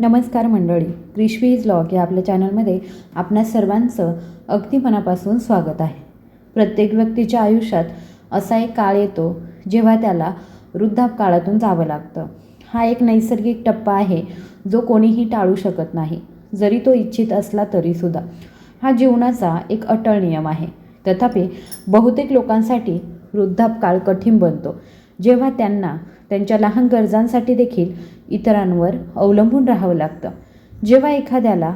नमस्कार मंडळी क्रिशवी ब्लॉग या आपल्या चॅनलमध्ये आपल्या सर्वांचं अगदी मनापासून स्वागत आहे. प्रत्येक व्यक्तीच्या आयुष्यात असा एक काळ येतो जेव्हा त्याला वृद्धाप काळातून जावं लागतं. हा एक नैसर्गिक टप्पा आहे जो कोणीही टाळू शकत नाही जरी तो इच्छित असला तरीसुद्धा. हा जीवनाचा एक अटळ नियम आहे. तथापि बहुतेक लोकांसाठी वृद्धापकाळ कठीण बनतो. जेव्हा त्यांना त्यांच्या लहान गरजांसाठी देखील इतरांवर अवलंबून राहावं लागतं. जेव्हा एखाद्याला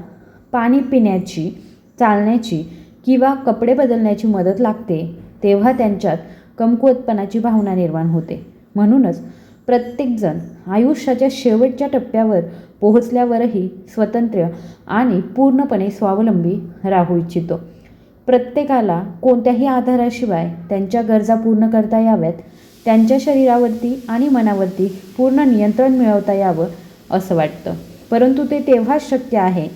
पाणी पिण्याची चालण्याची किंवा कपडे बदलण्याची मदत लागते तेव्हा त्यांच्यात कमकुवतपणाची भावना निर्माण होते. म्हणूनच प्रत्येकजण आयुष्याच्या शेवटच्या टप्प्यावर पोहोचल्यावरही स्वतंत्र आणि पूर्णपणे स्वावलंबी राहू इच्छितो. प्रत्येकाला कोणत्याही आधाराशिवाय त्यांच्या गरजा पूर्ण करता याव्यात त्यांच्या शरीरावरती आणि मनावरती पूर्ण नियंत्रण मिळवता यावं असं वाटतं. परंतु ते तेव्हाच शक्य आहे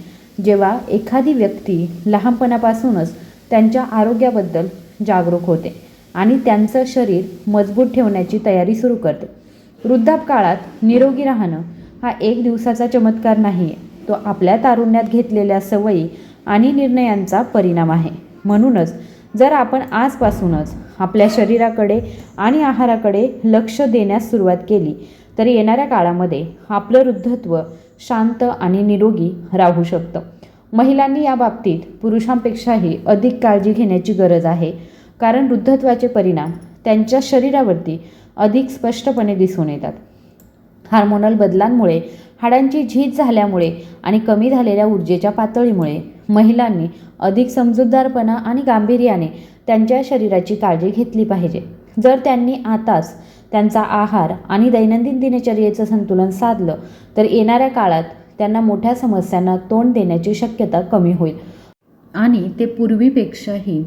जेव्हा एखादी व्यक्ती लहानपणापासूनच त्यांच्या आरोग्याबद्दल जागरूक होते आणि त्यांचं शरीर मजबूत ठेवण्याची तयारी सुरू करते. वृद्धापकाळात निरोगी राहणं हा एक दिवसाचा चमत्कार नाही आहे तो आपल्या तारुण्यात घेतलेल्या सवयी आणि निर्णयांचा परिणाम आहे. म्हणूनच जर आपण आजपासूनच आपल्या शरीराकडे आणि आहाराकडे लक्ष देण्यास सुरुवात केली. तर येणाऱ्या काळामध्ये आपलं वृद्धत्व शांत आणि निरोगी राहू शकतं. महिलांनी या बाबतीत पुरुषांपेक्षाही अधिक काळजी घेण्याची गरज आहे. कारण वृद्धत्वाचे परिणाम त्यांच्या शरीरावरती अधिक स्पष्टपणे दिसून येतात. हार्मोनल बदलांमुळे हाडांची झीज झाल्यामुळे आणि कमी झालेल्या ऊर्जेच्या पातळीमुळे महिलांनी अधिक समजूतदारपणा आणि गांभीर्याने त्यांच्या शरीराची काळजी घेतली पाहिजे. जर त्यांनी आताच त्यांचा आहार आणि दैनंदिन दिनचर्येचं संतुलन साधलं तर येणाऱ्या काळात त्यांना मोठ्या समस्यांना तोंड देण्याची शक्यता कमी होईल. आणि ते पूर्वीपेक्षाही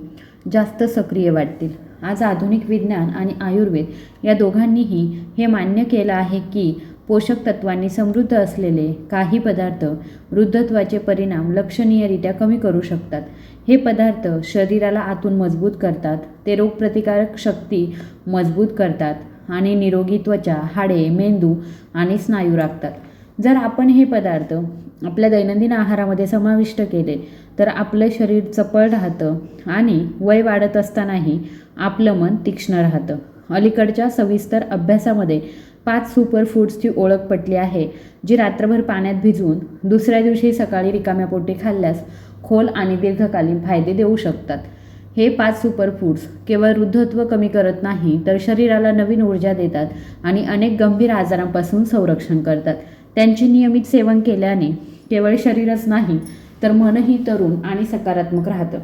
जास्त सक्रिय वाटतील. आज आधुनिक विज्ञान आणि आयुर्वेद या दोघांनीही हे मान्य केलं आहे की पोषक तत्वांनी समृद्ध असलेले काही पदार्थ वृद्धत्वाचे परिणाम लक्षणीयरित्या कमी करू शकतात. हे पदार्थ शरीराला आतून मजबूत करतात ते रोगप्रतिकारक शक्ती मजबूत करतात आणि निरोगी त्वचा हाडे मेंदू आणि स्नायू राखतात. जर आपण हे पदार्थ आपल्या दैनंदिन आहारामध्ये समाविष्ट केले तर आपलं शरीर चपळ राहतं आणि वय वाढत असतानाही आपलं मन तीक्ष्ण राहतं. अलीकडच्या सविस्तर अभ्यासामध्ये पाच सुपर फूड्सची ओळख पटली आहे जी रात्रभर पाण्यात भिजवून दुसऱ्या दिवशी सकाळी रिकाम्या पोटी खाल्ल्यास खोल आणि दीर्घकालीन फायदे देऊ शकतात. हे पाच सुपर फूड्स केवळ वृद्धत्व कमी करत नाही तर शरीराला नवीन ऊर्जा देतात आणि अनेक गंभीर आजारांपासून संरक्षण करतात. त्यांचे नियमित सेवन केल्याने केवळ शरीरच नाही तर मनही तरुण आणि सकारात्मक राहतं.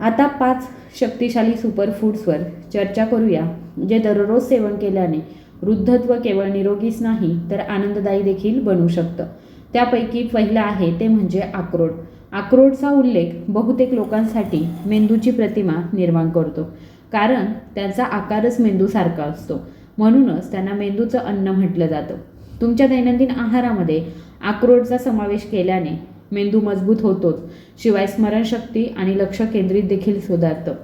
आता पाच शक्तिशाली सुपर फूड्सवर चर्चा करूया जे दररोज सेवन केल्याने वृद्धत्व केवळ निरोगीच नाही तर आनंददायी देखील बनू शकतं. त्यापैकी पहिलं आहे ते म्हणजे अक्रोड अक्रोडचा उल्लेख बहुतेक लोकांसाठी मेंदूची प्रतिमा निर्माण करतो कारण त्यांचा आकारच मेंदूसारखा असतो. म्हणूनच त्यांना मेंदूचं अन्न म्हटलं जातं. तुमच्या दैनंदिन आहारामध्ये अक्रोडचा समावेश केल्याने मेंदू मजबूत होतोच शिवाय स्मरणशक्ती आणि लक्ष केंद्रित देखील सुधारतं.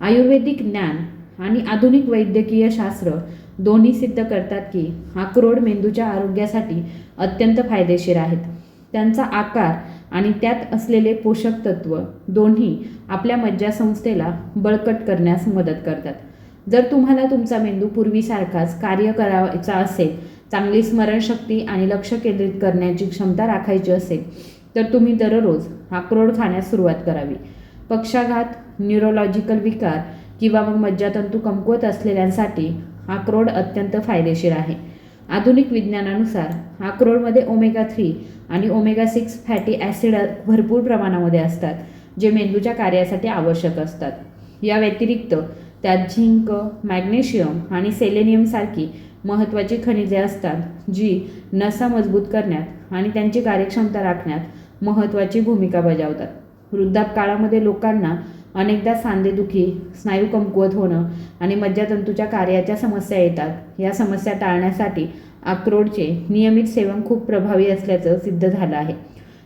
आयुर्वेदिक ज्ञान आणि आधुनिक वैद्यकीय शास्त्र दोन्ही सिद्ध करतात की अक्रोड मेंदूच्या आरोग्यासाठी अत्यंत फायदेशीर आहेत. त्यांचा आकार आणि त्यात असलेले पोषक तत्व दोन्ही आपल्या मज्जासंस्थेला बळकट करण्यास मदत करतात. जर तुम्हाला तुमचा मेंदू पूर्वीसारखाच कार्य करायचा असेल चांगली स्मरणशक्ती आणि लक्ष केंद्रित करण्याची क्षमता राखायची असेल तर तुम्ही दररोज अक्रोड खाण्यास सुरुवात करावी. पक्षाघात न्यूरोलॉजिकल विकार किंवा मग मज्जातंतू कमकुवत असलेल्यांसाठी अक्रोड अत्यंत फायदेशीर आहे. आधुनिक विज्ञानानुसार अक्रोडमध्ये ओमेगा थ्री आणि ओमेगा सिक्स फॅटी ॲसिड भरपूर प्रमाणामध्ये असतात जे मेंदूच्या कार्यासाठी आवश्यक असतात. या व्यतिरिक्त त्यात झिंक मॅग्नेशियम आणि सेलेनियमसारखी महत्त्वाची खनिजे असतात जी नसा मजबूत करण्यात आणि त्यांची कार्यक्षमता राखण्यात महत्त्वाची भूमिका बजावतात. वृद्धापकाळामध्ये लोकांना अनेकदा सांधेदुखी स्नायू कमकुवत होणं आणि मज्जातंतूच्या कार्याच्या समस्या येतात. या समस्या टाळण्यासाठी अक्रोडचे नियमित सेवन खूप प्रभावी असल्याचं सिद्ध झालं आहे.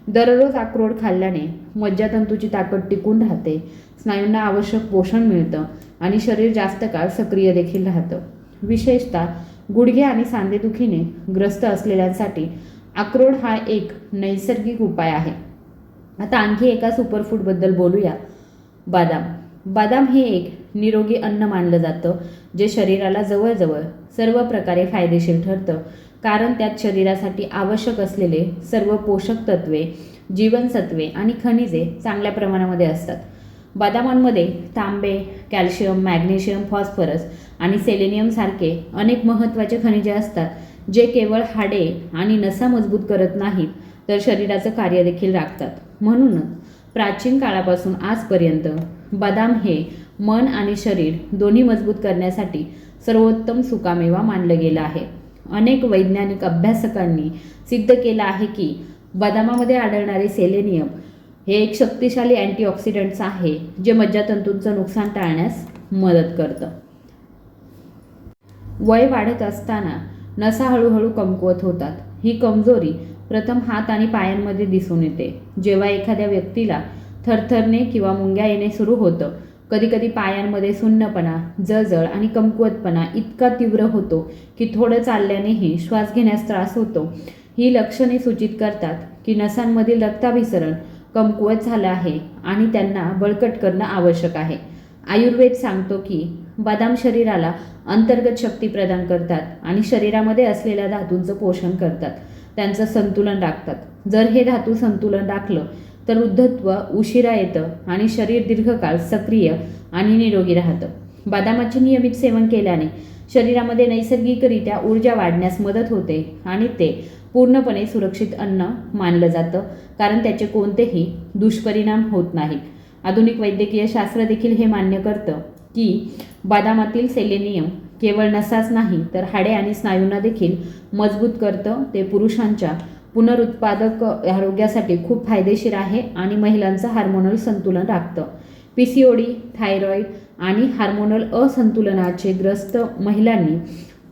दररोज अक्रोड खाल्ल्याने मज्जातंतूची ताकद टिकून राहते स्नायूंना आवश्यक पोषण मिळतं आणि शरीर जास्त काळ सक्रिय देखील राहतं. विशेषतः गुडघे आणि सांधेदुखीने ग्रस्त असलेल्यांसाठी अक्रोड हा एक नैसर्गिक उपाय आहे. आता आणखी एका सुपरफूडबद्दल बोलूया. बदाम. बदाम हे एक निरोगी अन्न मानलं जातं जे शरीराला जवळजवळ सर्व प्रकारे फायदेशीर ठरतं. कारण त्यात शरीरासाठी आवश्यक असलेले सर्व पोषक तत्वे जीवनसत्वे आणि खनिजे चांगल्या प्रमाणामध्ये असतात. बदामांमध्ये तांबे कॅल्शियम मॅग्नेशियम फॉस्फरस आणि सेलेनियमसारखे अनेक महत्त्वाचे खनिजे असतात जे केवळ हाडे आणि नसा मजबूत करत नाहीत तर शरीराचं कार्य देखील राखतात. म्हणूनच प्राचीन काळापासून आजपर्यंत बदाम हे मन आणि शरीर दोन्ही मजबूत करण्यासाठी सर्वोत्तम सुकामेवा मानलं गेलं आहे. अनेक वैज्ञानिक अभ्यासकांनी सिद्ध केलं आहे की बदामामध्ये आढळणारे सेलेनियम हे एक शक्तिशाली अँटीऑक्सिडंट्स आहे जे मज्जातंतूंचं नुकसान टाळण्यास मदत करतं. वय वाढत असताना नसा हळूहळू कमकुवत होतात. ही कमजोरी प्रथम हात आणि पायांमध्ये दिसून येते. जेव्हा एखाद्या व्यक्तीला थरथरणे किंवा मुंग्या येणे सुरू होतं कधीकधी पायांमध्ये सुन्नपणा जळजळ आणि कमकुवतपणा इतका तीव्र होतो की थोडं चालल्यानेही श्वास घेण्यास त्रास होतो. ही लक्षणे सूचित करतात की नसांमधील रक्ताभिसरण कमकुवत झालं आहे आणि त्यांना बळकट करणं आवश्यक आहे. आयुर्वेद सांगतो की बदाम शरीराला अंतर्गत शक्ती प्रदान करतात आणि शरीरामध्ये असलेल्या धातूंचं पोषण करतात. त्यांचं संतुलन राखतात. जर हे धातू संतुलन राखलं तर वृद्धत्व उशिरा येतं आणि शरीर दीर्घकाळ सक्रिय आणि निरोगी राहतं. बदामाचे नियमित सेवन केल्याने शरीरामध्ये नैसर्गिकरित्या ऊर्जा वाढण्यास मदत होते आणि ते पूर्णपणे सुरक्षित अन्न मानलं जातं कारण त्याचे कोणतेही दुष्परिणाम होत नाहीत. आधुनिक वैद्यकीय शास्त्र देखील हे मान्य करतं की बदामातील सेलेनियम केवळ नसाच नाही तर हाडे आणि स्नायूंना देखील मजबूत करतं. ते पुरुषांच्या पुनरुत्पादक आरोग्यासाठी खूप फायदेशीर आहे आणि महिलांचं हार्मोनल संतुलन राखतं. P C O D thyroid आणि हार्मोनल असंतुलनाचे ग्रस्त महिलांनी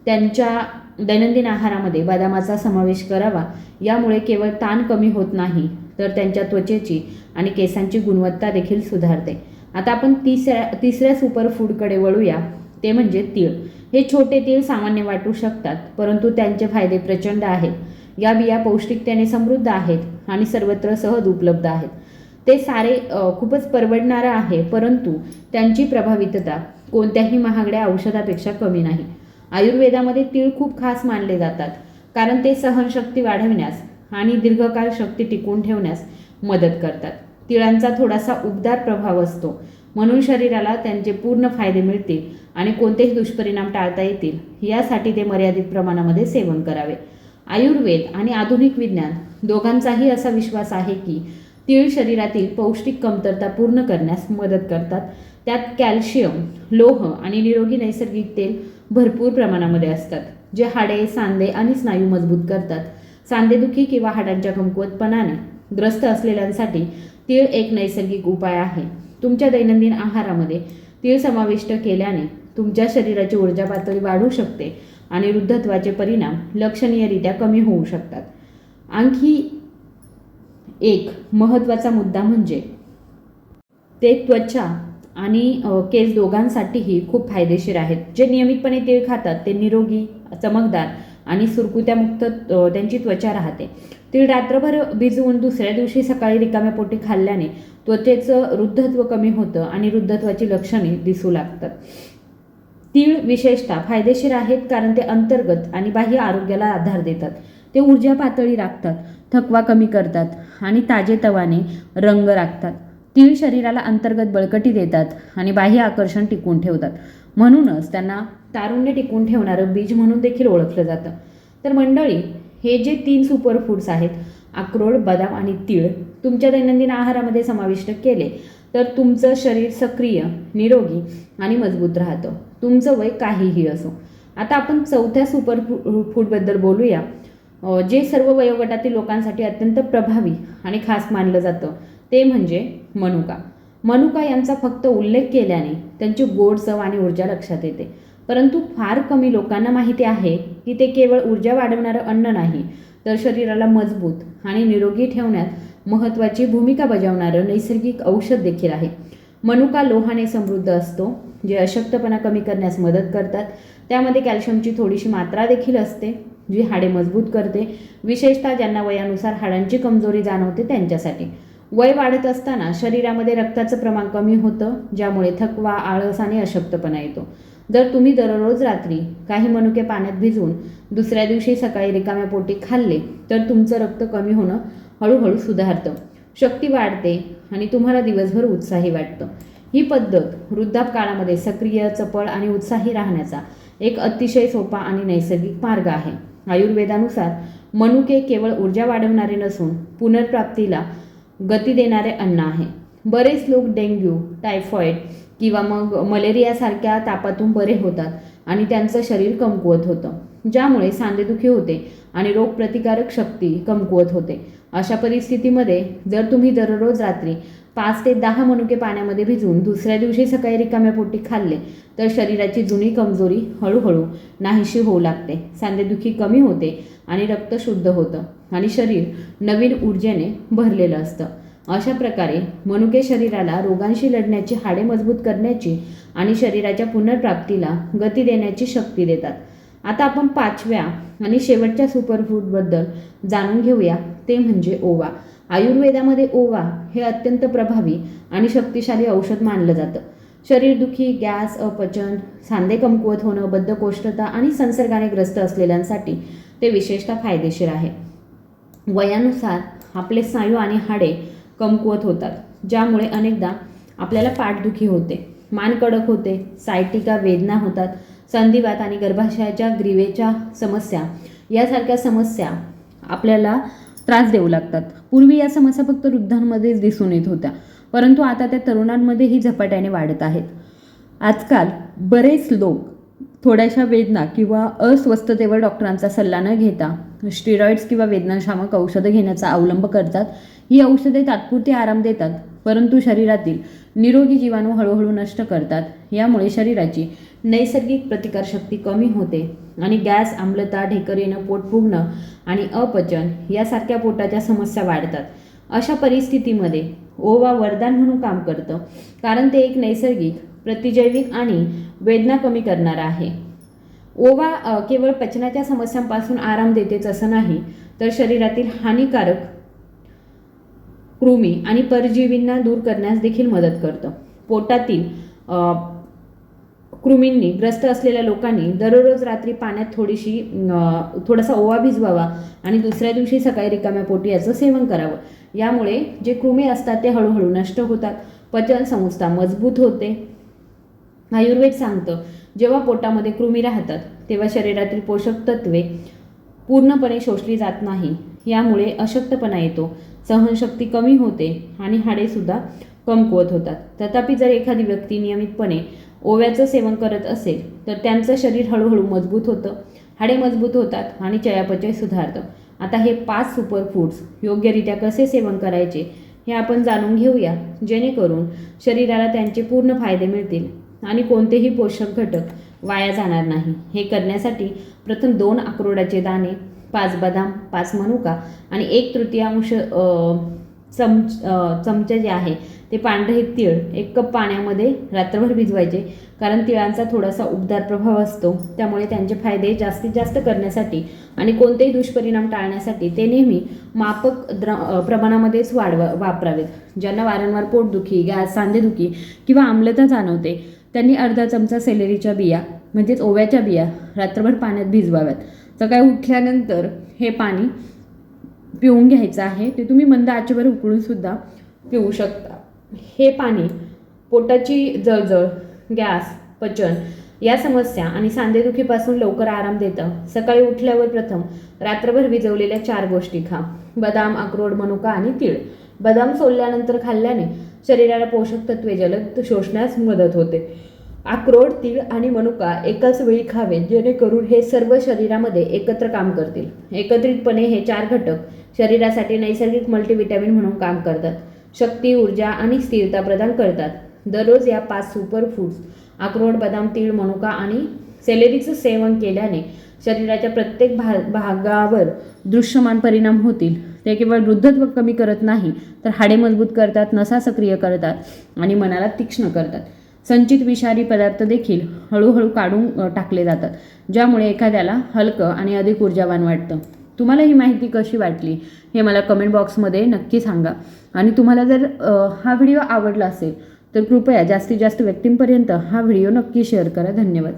त्यांच्या दैनंदिन आहारामध्ये बदामाचा समावेश करावा. यामुळे केवळ ताण कमी होत नाही तर त्यांच्या त्वचेची आणि केसांची गुणवत्ता देखील सुधारते. आता आपण तिसऱ्या तिसऱ्या सुपरफूडकडे वळूया. ते म्हणजे तीळ. हे छोटे तीळ सामान्य वाटू शकतात परंतु त्यांचे फायदे प्रचंड आहेत. या बिया पौष्टिकतेने समृद्ध आहेत आणि सर्वत्र सहज उपलब्ध आहेत. ते सारे खूपच परवडणारं आहे परंतु त्यांची प्रभावितता कोणत्याही महागड्या औषधापेक्षा कमी नाही. आयुर्वेदामध्ये तीळ खूप खास मानले जातात कारण ते सहनशक्ती वाढविण्यास आणि दीर्घकाळ शक्ती टिकवून ठेवण्यास मदत करतात. तिळांचा थोडासा उबदार प्रभाव असतो म्हणून शरीराला त्यांचे पूर्ण फायदे मिळतील आणि कोणतेही दुष्परिणाम टाळता येतील यासाठी ते मर्यादित प्रमाणामध्ये सेवन करावे. आयुर्वेद आणि आधुनिक विज्ञान दोघांचाही असा विश्वास आहे की तीळ शरीरातील पौष्टिक कमतरता पूर्ण करण्यास मदत करतात. त्यात कॅल्शियम लोह आणि निरोगी नैसर्गिक तेल भरपूर प्रमाणामध्ये असतात जे हाडे सांधे आणि स्नायू मजबूत करतात. सांधेदुखी किंवा हाडांच्या कमकुवतपणाने ग्रस्त असलेल्यांसाठी तीळ एक नैसर्गिक उपाय आहे. तुमच्या दैनंदिन आहारामध्ये तीळ समाविष्ट केल्याने तुमच्या शरीराची ऊर्जा पातळी वाढू शकते आणि वृद्धत्वाचे परिणाम लक्षणीयरित्या कमी होऊ शकतात. आणखी एक महत्त्वाचा मुद्दा म्हणजे ते त्वचा आणि केस दोघांसाठीही खूप फायदेशीर आहेत. जे नियमितपणे तीळ खातात ते निरोगी चमकदार आणि सुरकुत्यामुक्त त्यांची त्वचा राहते. तीळ रात्रभर भिजवून दुसऱ्या दिवशी सकाळी रिकाम्या पोटी खाल्ल्याने त्वचेचं वृद्धत्व कमी होतं आणि वृद्धत्वाची लक्षणे दिसू लागतात. तीळ विशेषतः फायदेशीर आहेत कारण ते अंतर्गत आणि बाह्य आरोग्याला आधार देतात. ते ऊर्जा पातळी राखतात थकवा कमी करतात आणि ताजेतवाने रंग राखतात. तीळ शरीराला अंतर्गत बळकटी देतात आणि बाह्य आकर्षण टिकून ठेवतात. म्हणूनच त्यांना तारुण्य टिकून ठेवणारं बीज म्हणून देखील ओळखलं जातं. तर मंडळी हे जे तीन सुपरफूड्स आहेत अक्रोड बदाम आणि तीळ तुमच्या दैनंदिन आहारामध्ये समाविष्ट केले तर तुमचं शरीर सक्रिय निरोगी आणि मजबूत राहतं. तुमचं वय काहीही असो. आता आपण चौथ्या सुपर फू फूडबद्दल बोलूया. जे सर्व वयोगटातील लोकांसाठी अत्यंत प्रभावी आणि खास मानलं जातं ते म्हणजे मनुका. मनुका यांचा फक्त उल्लेख केल्याने त्यांची गोड चव आणि ऊर्जा लक्षात येते. परंतु फार कमी लोकांना माहिती आहे की ते केवळ ऊर्जा वाढवणारं अन्न नाही तर शरीराला मजबूत आणि निरोगी ठेवण्यात महत्त्वाची भूमिका बजावणारं नैसर्गिक औषध देखील आहे. मनुका लोहाने समृद्ध असतो जे अशक्तपणा कमी करण्यास मदत करतात. त्यामध्ये कॅल्शियमची थोडीशी मात्रा देखील असते जी हाडे मजबूत करते. विशेषतः ज्यांना वयानुसार हाडांची कमजोरी जाणवते त्यांच्यासाठी. वय वाढत असताना शरीरामध्ये रक्ताचं प्रमाण कमी होतं ज्यामुळे थकवा आळस आणि अशक्तपणा येतो. जर तुम्ही दररोज रात्री काही मनुके पाण्यात भिजवून दुसऱ्या दिवशी सकाळी रिकाम्या पोटी खाल्ले तर तुमचं रक्त कमी होणं हळूहळू सुधारतं. शक्ती वाढते आणि तुम्हाला दिवसभर उत्साही वाटतं. ही पद्धत वृद्धापकाळामध्ये सक्रिय चपळ आणि उत्साही राहण्याचा एक अतिशय सोपा आणि नैसर्गिक मार्ग आहे. आयुर्वेदानुसार मनुके केवळ ऊर्जा वाढवणारे नसून पुनर्प्राप्तीला गती देणारे अन्न आहे. बरेच लोक डेंग्यू टायफॉईड किंवा मग मलेरियासारख्या तापातून बरे होतात आणि त्यांचं शरीर कमकुवत होतं. ज्यामुळे सांधेदुखी होते आणि रोगप्रतिकारक शक्ती कमकुवत होते. अशा परिस्थितीमध्ये जर तुम्ही दररोज रात्री पाच ते दहा मनुके पाण्यामध्ये भिजवून दुसऱ्या दिवशी सकाळी रिकाम्या पोटी खाल्ले तर शरीराची जुनी कमजोरी हळूहळू नाहीशी होऊ लागते. सांधेदुखी कमी होते आणि रक्त शुद्ध होतं आणि शरीर नवीन ऊर्जेने भरलेलं असतं. अशा प्रकारे मनुके शरीराला रोगांशी लढण्याची हाडे मजबूत करण्याची आणि शरीराच्या पुनर्प्राप्तीला गती देण्याची शक्ती देतात. आता आपण पाचव्या आणि शेवटच्या सुपरफूडबद्दल जाणून घेऊया. ते म्हणजे ओवा. आयुर्वेदामध्ये ओवा हे अत्यंत प्रभावी आणि शक्तिशाली औषध मानलं जातं. शरीरदुखी गॅस अपचन सांधे कमकुवत होणं बद्धकोष्ठता आणि संसर्गाने ग्रस्त असलेल्यांसाठी ते विशेषतः फायदेशीर आहे. वयानुसार आपले स्नायू आणि हाडे कमकुवत होतात ज्यामुळे अनेकदा आपल्याला पाठदुखी होते मान कडक होते सायटिका वेदना होतात संधिवात आणि गर्भाशयाच्या ग्रीवेच्या समस्या. यासारख्या समस्या आपल्याला त्रास देऊ लागतात. पूर्वी या समस्या फक्त वृद्धांमध्येच दिसून येत होत्या. परंतु आता त्या तरुणांमध्येही झपाट्याने वाढत आहेत. आजकाल बरेच लोक थोड्याशा वेदना किंवा अस्वस्थतेवर डॉक्टरांचा सल्ला न घेता स्टिरॉइड्स किंवा वेदनाशामक औषधं घेण्याचा अवलंब करतात. ही औषधे तात्पुरती आराम देतात. परंतु शरीरातील निरोगी जीवाणू हळूहळू नष्ट करतात. यामुळे शरीराची नैसर्गिक प्रतिकारशक्ती कमी होते आणि गॅस आम्लता ढेकर येणं पोट फुगणं आणि अपचन यासारख्या पोटाच्या समस्या वाढतात. अशा परिस्थितीमध्ये ओवा वरदान म्हणून काम करतं कारण ते एक नैसर्गिक प्रतिजैविक आणि वेदना कमी करणारा आहे. ओवा केवळ पचनाच्या समस्यांपासून आराम देतेच असं नाही तर शरीरातील हानिकारक कृमी आणि परजीवींना दूर करण्यास देखील मदत करतं. पोटातील कृमींनी ग्रस्त असलेल्या लोकांनी दररोज रात्री पाण्यात थोडीशी थोडासा ओवा भिजवावा आणि दुसऱ्या दिवशी सकाळी रिकाम्या पोटी याचं सेवन करावं. यामुळे जे कृमी असतात ते हळूहळू नष्ट होतात. पचन संस्था मजबूत होते. आयुर्वेद सांगतं जेव्हा पोटामध्ये कृमी राहतात तेव्हा शरीरातील पोषक तत्वे पूर्णपणे शोषली जात नाही. यामुळे अशक्तपणा येतो. सहनशक्ती कमी होते आणि हाडेसुद्धा कमकुवत होतात. तथापि जर एखादी व्यक्ती नियमितपणे ओव्याचं सेवन करत असेल तर त्यांचं शरीर हळूहळू मजबूत होतं. हाडे मजबूत होतात आणि चयापचय सुधारतं. आता हे पाच सुपर फूड्स योग्यरित्या कसे सेवन करायचे हे आपण जाणून घेऊया. जेणेकरून शरीराला त्यांचे पूर्ण फायदे मिळतील आणि कोणतेही पोषक घटक वाया जाणार नाही. हे करण्यासाठी प्रथम दोन अक्रोडाचे दाणे पाच बदाम पाच मनुका आणि एक तृतीयांश चमच चमचे जे आहे ते पांढरे तीळ एक कप पाण्यामध्ये रात्रभर भिजवायचे. कारण तिळांचा थोडासा उबदार प्रभाव असतो त्यामुळे त्यांचे फायदे जास्तीत जास्त करण्यासाठी आणि कोणतेही दुष्परिणाम टाळण्यासाठी ते नेहमी मापक द्र प्रमाणामध्येच वाढवा वापरावेत. ज्यांना वारंवार पोटदुखी गॅस सांधेदुखी किंवा आम्लता जाणवते त्यांनी अर्धा चमचा सेलेरीच्या बिया म्हणजेच ओव्याच्या बिया रात्रभर पाण्यात भिजवाव्यात. सकाळी उठल्यानंतर हे पाणी पिऊन घ्यायचं आहे. ते तुम्ही मंद आचेवर उकळूनसुद्धा पिऊ शकता. हे पाणी पोटाची जळजळ गॅस पचन या समस्या आणि सांधेदुखीपासून लवकर आराम देतं. सकाळी उठल्यावर प्रथम रात्रभर विजवलेल्या चार गोष्टी खा. बदाम अक्रोड मनुका आणि तीळ. बदाम सोलल्यानंतर खाल्ल्याने शरीराला पोषक तत्वे जलद शोषण्यास मदत होते. अक्रोड तीळ आणि मनुका एकाच वेळी खावे जेणेकरून हे सर्व शरीरामध्ये एकत्र काम करतील. एकत्रितपणे हे चार घटक शरीरासाठी नैसर्गिक मल्टीविटॅमिन म्हणून काम करतात. शक्ती ऊर्जा आणि स्थिरता प्रदान करतात. दररोज या पाच सुपर फूड्स अक्रोड बदाम तीळ मनुका आणि सेलेरीचं सेवन केल्याने शरीराच्या प्रत्येक भा भागावर दृश्यमान परिणाम होतील. ते केवळ वृद्धत्व कमी करत नाही तर हाडे मजबूत करतात नसा सक्रिय करतात आणि मनाला तीक्ष्ण करतात. संचित विषारी पदार्थ देखील हळूहळू काढून टाकले जातात ज्यामुळे एखाद्याला हलकं आणि अधिक ऊर्जावान वाटतं. तुम्हाला ही माहिती कशी वाटली हे मला कमेंट बॉक्समध्ये नक्की सांगा. आणि तुम्हाला जर हा व्हिडिओ आवडला असेल तर कृपया जास्तीत जास्त व्यक्तींपर्यंत हा व्हिडिओ नक्की शेअर करा. धन्यवाद.